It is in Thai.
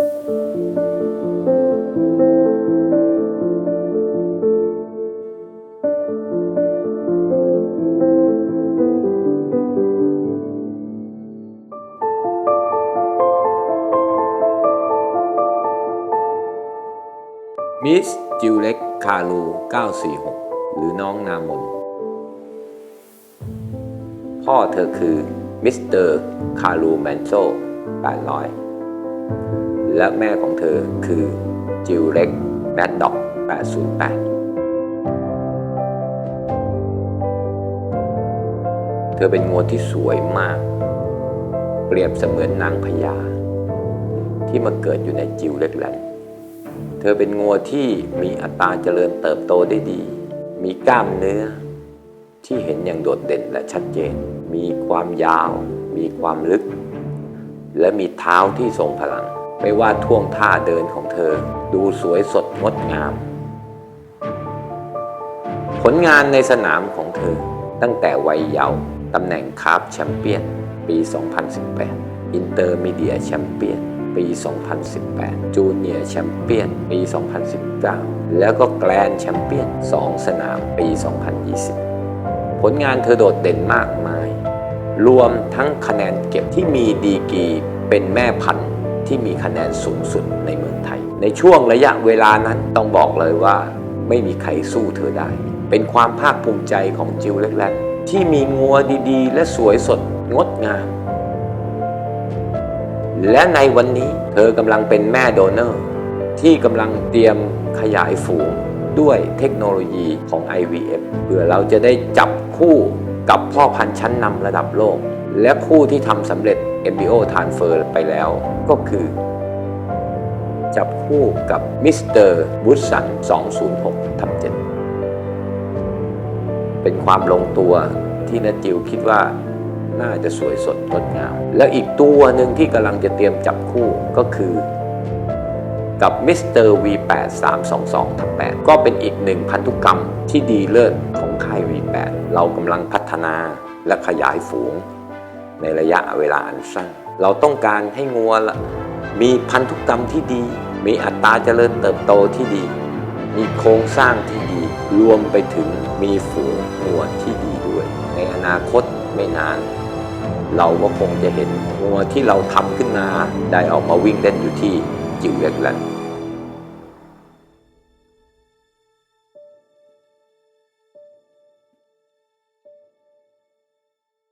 มิสจิวเล็กคารู 946 หรือน้องนามน พ่อเธอคือมิสเตอร์คารูแมนโซ 800 และแม่ของเธอคือจิวเล็กแมดด็อก 808 เธอเป็นงัวที่สวยมาก เปรียบเสมือนนางพญาที่มาเกิดอยู่ในจิวเล็กแลนด์เธอเป็นงัวที่มีอัตราเจริญเติบโตได้ดี มีกล้ามเนื้อ ที่เห็นอย่างโดดเด่นและชัดเจน มีความยาว มีความลึก และมีเท้าที่ทรงพลัง ไม่ว่าท่วงท่าเดินของเธอ ดูสวยสดงดงาม ผลงานในสนามของเธอ ตั้งแต่วัยเยาว์ตำแหน่งคาร์บแชมเปี้ยน ปี 2018 อินเตอร์มีเดียแชมเปี้ยน ปี 2018 จูเนียร์แชมเปี้ยน ปี 2019 แล้วก็แกรนแชมเปี้ยน 2 สนาม ปี 2020 ผลงานเธอโดดเด่นมากมาย รวมทั้งคะแนนเก็บที่มีดีกีเป็นแม่พันธุ ที่มีคะแนนสูงสุดในเมืองไทย ในช่วงระยะเวลานั้นต้องบอกเลยว่าไม่มีใครสู้เธอได้ เป็นความภาคภูมิใจของจิวเล็กแลนด์ที่มีงัวดีๆ และสวยสดงดงาม และในวันนี้เธอกำลังเป็นแม่โดเนอร์ ที่กำลังเตรียมขยายฝูงด้วยเทคโนโลยีของ IVF เพื่อเราจะได้จับคู่กับพ่อพันธุ์ชั้นนำระดับโลก และคู่ที่ทำสำเร็จ MBO Transfer ไปแล้วก็คือ จับคู่กับมิสเตอร์บุสัน206ทับ7เป็นความลงตัวที่นาจิวคิดว่าน่าจะสวยสดงดงาม แล้วอีกตัวหนึ่งที่กำลังจะเตรียมจับคู่ก็คือกับมิสเตอร์ V8 322ทับ8ก็เป็นอีกหนึ่งพันธุกรรมที่ดีเลิศของค่าย V8 เรากำลังพัฒนาและขยายฝูง ในระยะเวลาอันสั้น เราต้องการให้งัวละมีพันธุกรรมที่ดี มีอัตราเจริญเติบโตที่ดี มีโครงสร้างที่ดี รวมไปถึงมีฝูงงัวที่ดีด้วย ในอนาคตไม่นาน เราก็คงจะเห็นงัวที่เราทำขึ้นมาได้ออกมาวิ่งเล่นอยู่ที่จิวเวกแลนด์